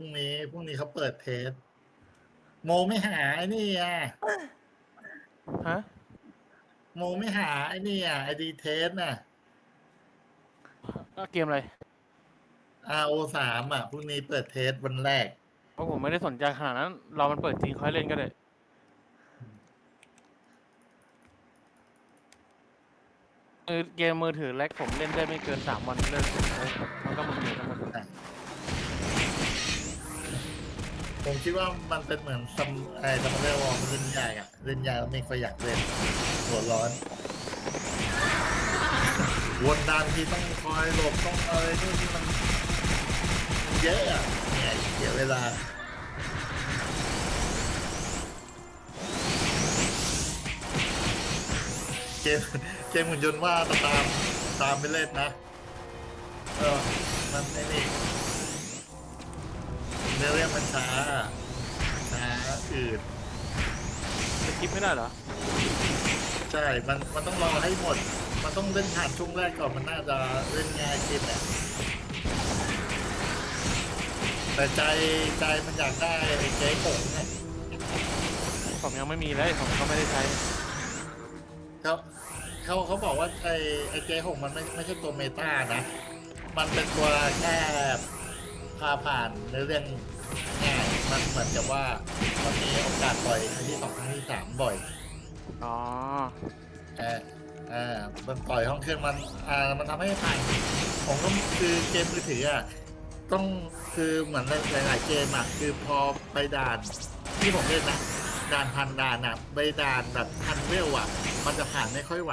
รุ่งนี้พรุ่งนี้เขาเปิดเทสโมไม่หาไอ้นี่อะฮะโมไม่หาไอ้นี่อะไอดีเทสน่ะเกมอะไร RO สามอะพรุ่งนี้เปิดเทสวันแรกเพราะผมไม่ได้สนใจขนาดนั้นรอมันเปิดจริงค่อยเล่นก็ได้เออเกมมือถือแลกผมเล่นได้ไม่เกินสามวันเลิกมันก็มึนๆกันหมด ผมคิดว่ามันเป็นเหมือนซัมไอ้ซัมเมอร์วอลเล่นใหญ่อะเล่นใหญ่แล้วไม่ค่อยอยากเล่นหัวร้อน วนดานที่ต้องคอยหลบต้องอะไรนู่นนี่มันมันเยอะอะเนี่ยเสียเวลาเกมเกมหุ่นยนต์ว่าตามตามไปเล่นนะ เออ มันไอ้นี่ เนื้อเรื่องมันช้าช้าอืดสกิปไม่ได้เหรอ ใช่ มันมันต้องรอให้หมด มันต้องเล่นผ่านช่วงแรกก่อนมันน่าจะเล่นง่ายขึ้นแหละแต่ใจใจมันอยากได้ไอ้เจ๊ผงไงผมยังไม่มีเลยผมก็ไม่ได้ใช้ เขาเขาเขาบอกว่าไอ้ไอ้เจ๊หงมันไม่ไม่ใช่ตัวเมตานะ มันเป็นตัวแค่ พาผ่านในเรื่องง่ายมันเหมือนกับว่ามันมีโอกาสปล่อยครั้งที่สองครั้งที่สามบ่อยอ๋อเออเออมันปล่อยห้องเครื่องมันอ่ามันทำให้ผ่านผมก็คือเกมมือถืออะต้องคือเหมือนหลายๆเกมอะคือพอไปด่านที่ผมเล่นนะด่านพันด่านอะไปด่านแบบพันเวลอะ มันจะผ่านไม่ค่อยไหว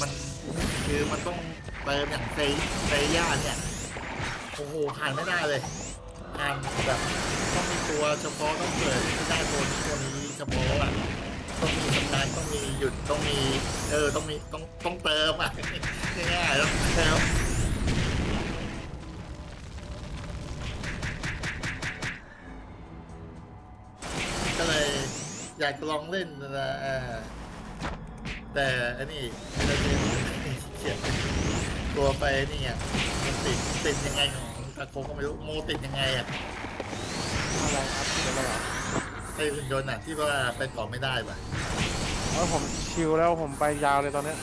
มันคือมันต้องเติมอย่างเซเซย่าเนี่ยโอ้โหผ่านไม่ได้เลยผ่านแบบต้องมีตัวเฉพาะต้องเปิดที่ได้ตัวนี้ตัวนี้เฉพาะอะต้องมีทำงานต้องมีหยุดต้องมีเออต้องมีต้องต้องเติมอะง่ายๆต้องเติมก็เลยอยากลองเล่นนะแต่อันนี้เล่นเขียนตัวไปนี่อะมันติดติดยังไงของ ตะโคก็ไม่รู้โมติดยังไงอะอะไรครับเดี๋ยวมาเหรอไอ้หุ่นยนต์อะที่ว่าไปต่อไม่ได้ป่ะเออผมชิลแล้วผมไปยาวเลยตอนเนี้ย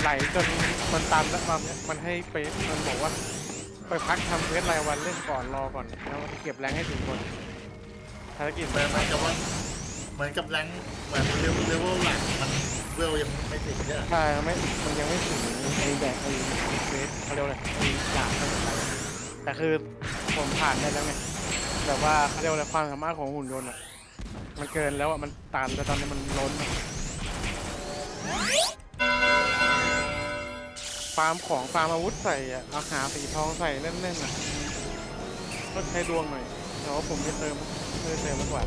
ไหลจนมันตันแล้วตอนเนี้ยมันให้ไปมันบอกว่า ไปพักทำเควสรายวันเล่นก่อนรอก่อนแล้วมันเก็บแรงให้ถึงคนภารกิจเหมือนเหมือนกับว่าเหมือนกับแรงเหมือนเลเวลเลเวลหลักมันเวลยังไม่ถึงเนี่ยใช่ไม่มันยังไม่ถึงไอ้แบบไอ้เควสเขาเรียกว่าอะไรไอ้ดาบอะไร แต่คือผมผ่านได้แล้วไงแบบว่าเขาเรียกว่าอะไรความสามารถของหุ่นยนต์อะมันเกินแล้วอะมันตันแต่ตอนนี้มันล้นอะฟาร์มของฟาร์มอาวุธใส่อะเอาหาสีทองใส่เล่นๆอะก็ใช้ดวงหน่อยแต่ว่าผมไม่เติมเพื่เติมมากกว่า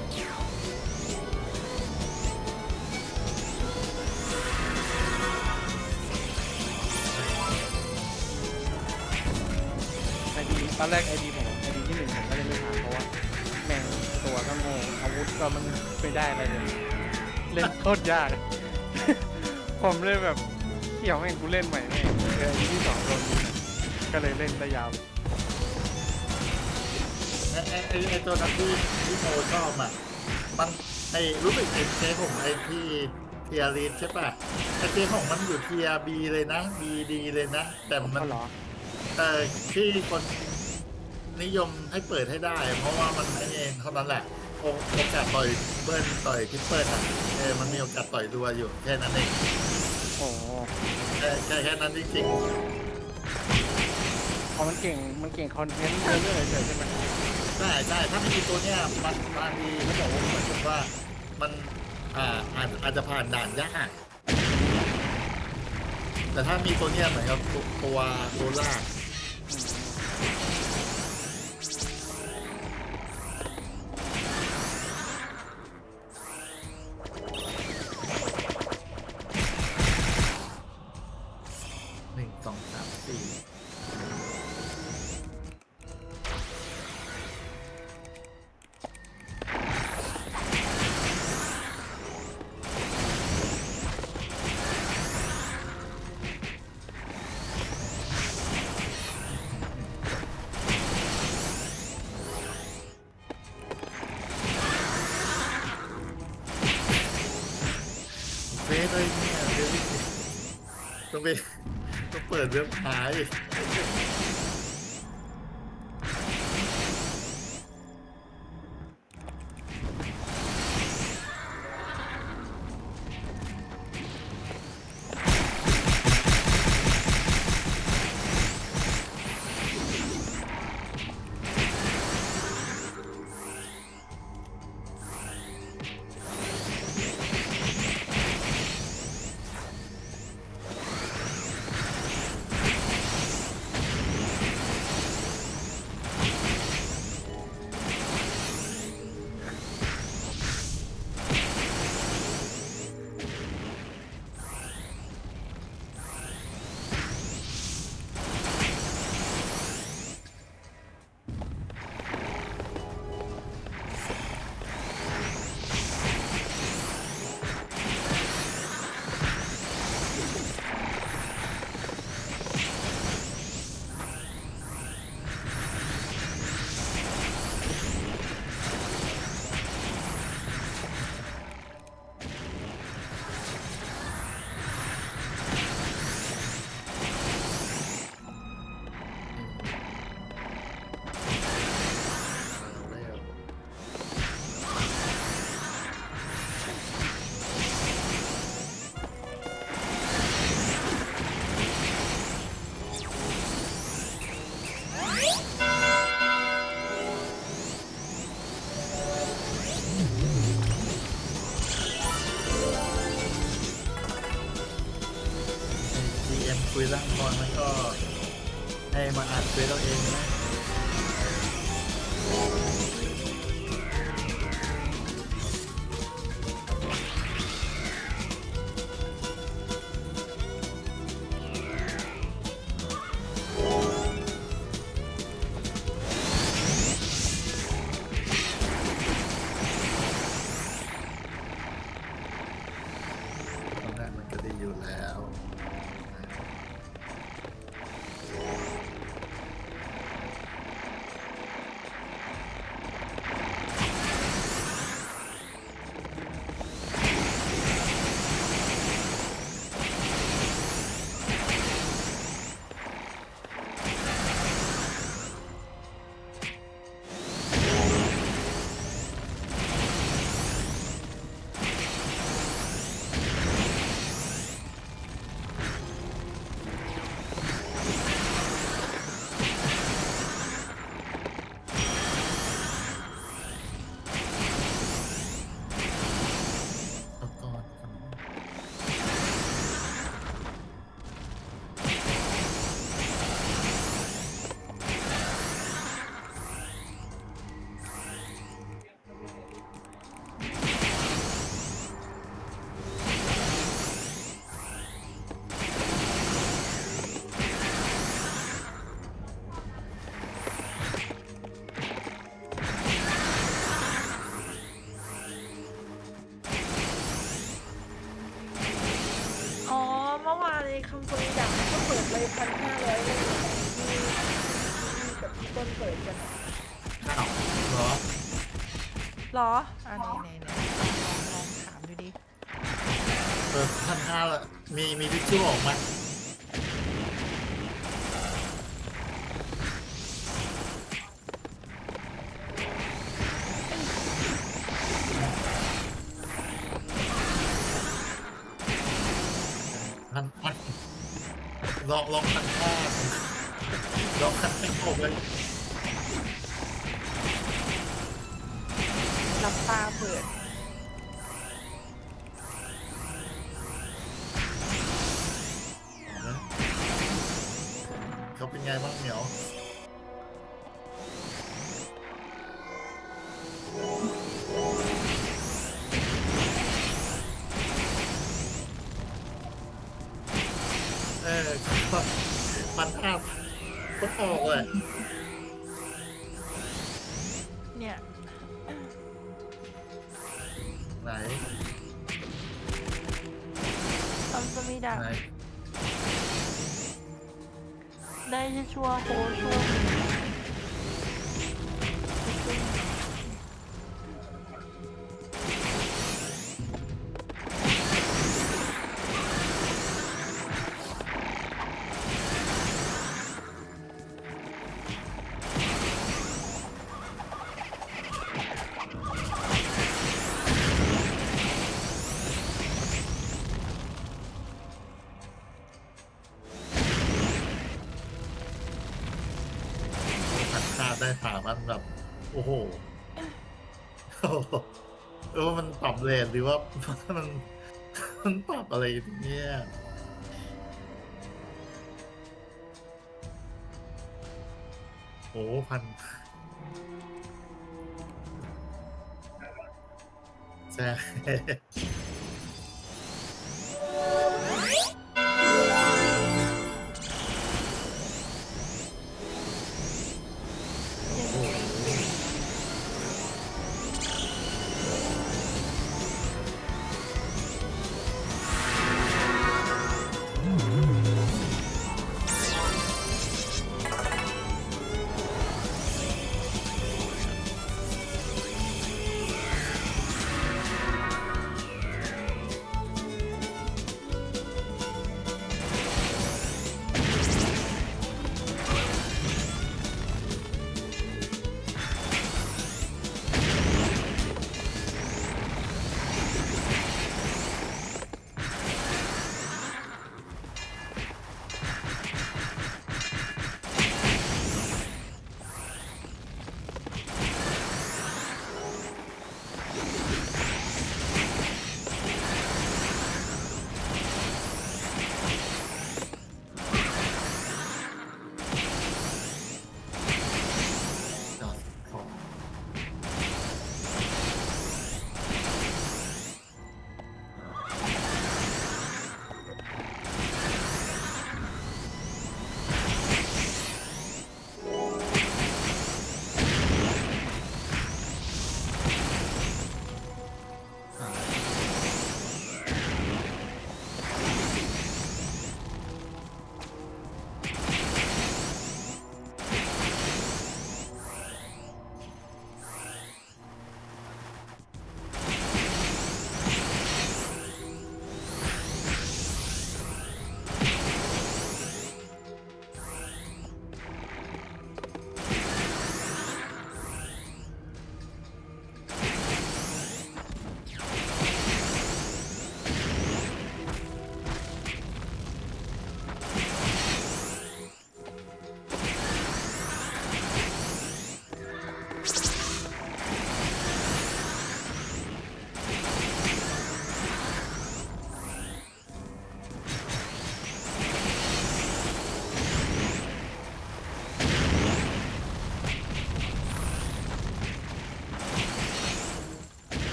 ตอนแรกไอดีผมไอดีที่หนึ่งผมก็เลยไม่ผ่านเพราะว่าแม่งตัวก็โง่อาวุธก็มันไม่ได้อะไรเลย เล่นโคตรยาก ผมเลยแบบเขี่ยวแม่งกูเล่นใหม่แม่งเจอไอ้ที่สองโดนยิงอะก็เลยเล่นได้ยาว ไอ้ไอ้ไอ้ไอ้ตัวนั้นที่ที่โมชอบอะ มันไอ้รู้สึกไอ้เจ๊ผมไอ้ที่เทียรีใช่ป่ะไอ้เจ๊ของมันอยู่เทียบีเลยนะบีดีเลยนะ แต่มันก็เหรอแต่ที่คน นิยมให้เปิดให้ได้ เพราะว่ามันไอ้นี่เองเท่านั้นแหละโอโอกาสต่อยเบิ้ลต่อยทิปเปิลอะเออมันมีโอกาสต่อยรัวอยู่แค่นั้นเองโอ้โหแค่แค่แค่นั้นจริงพอมันเก่งมันเก่งคอนเทนต์เรื่อยๆเฉยๆใช่ไหมๆใช่ใช่ถ้าไม่มีตัวเนี้ยมันบางทีเขาบอกว่าเหมือนกับว่ามันอ่าอาจอาจจะผ่านด่านยากแต่ถ้ามีตัวเนี้ยเหมือนกับตัวตัวตัวลากห เปิดเว็บหาย รออันนี้ไหนไหนลองลองถามดูดิเออพันห้าละมีมีทิชชู่ออกไหมพันพันลองลองพันห้าลองพันห้าออกเลย กิดนเขาเป็นไงบ้างเหมียวเออมันอัพก็ออกเลย อ้โหโอ้โหเออว่ามันปรับเลนหรือว่ามันมันปรับอะไรเนี่ยโอ้พันใช่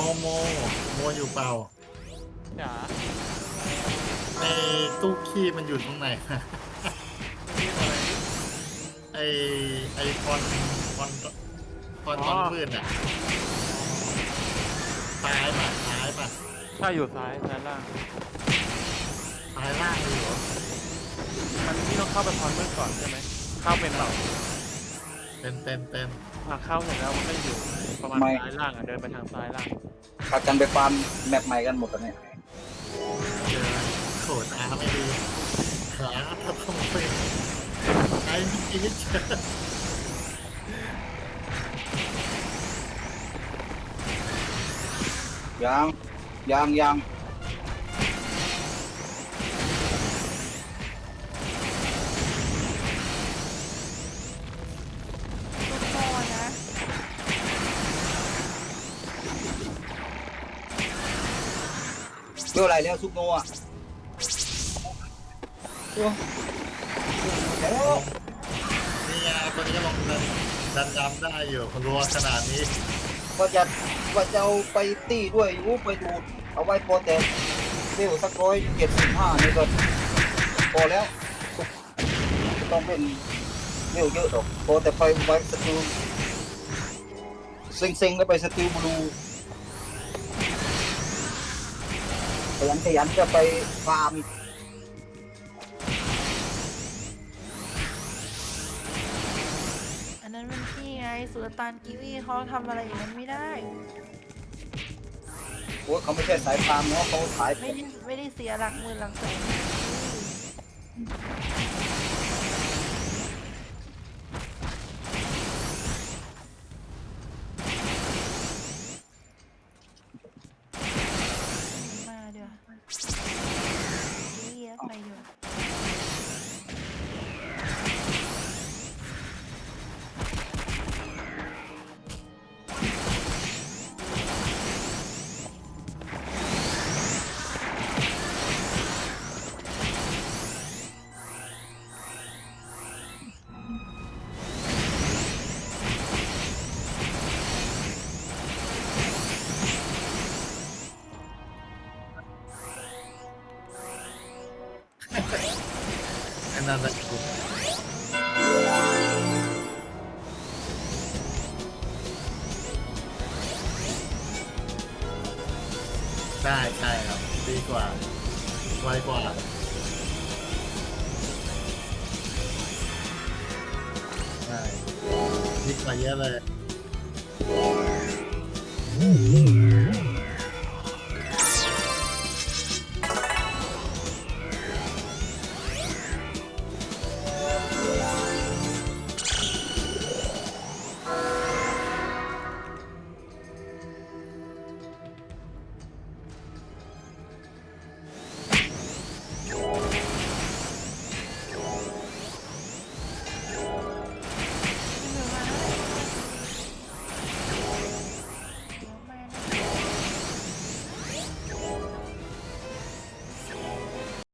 โมโมอยู่เปล่าจ๋าไอ้ตู้ขี้มันอยู่ตรงไหนนี่อะไรไอ้ไอ้คอนคอนคอนตอนมืดอะซ้ายป่ะซ้ายป่ะถ้าอยู่ซ้ายซ้ายล่าง ซ้ายล่างเลยเหรอมันนี่ต้องเข้าไปพรมืดก่อนใช่ไหม เข้าเป็นเปล่า เป็นเป็นเป็น อะเข้าเสร็จแล้วมันก็อยู่ประมาณซ้ายล่างอะเดินไปทางซ้ายล่างพากันไปฟาร์มแมปใหม่กันหมดแล้วเนี่ยเจอโขดอาไม่ดีขาถ้าต้องเป็นไอ้ชีวิตเจอยังยังยัง แล้วซุปโนอะโอ้โหนี่ไงตัวนี้ก็ลงดันดันดำได้อยู่รัวขนาดนี้ว่าจะว่าจะเอาไปตี้ด้วยอู้ไปดูดเอาไว้พอแต่เร็วสักร้อยเจ็ดสิบห้านี่ก็พอแล้วไม่ต้องเป็นเร็วเยอะหรอกพอแต่ไปไว้สติลเซ็งๆแล้วไปสติลบลู ขยันขยันจะไปฟาร์มอันนั้นมันพี่ไงสุลต่านกีวีเขาทำอะไรอย่างนั้นไม่ได้ โอ้ยเขาไม่ใช่สายฟาร์มเนาะเขาสาย ไม่ได้ไม่ได้เสียหลักหมื่นหลักแสน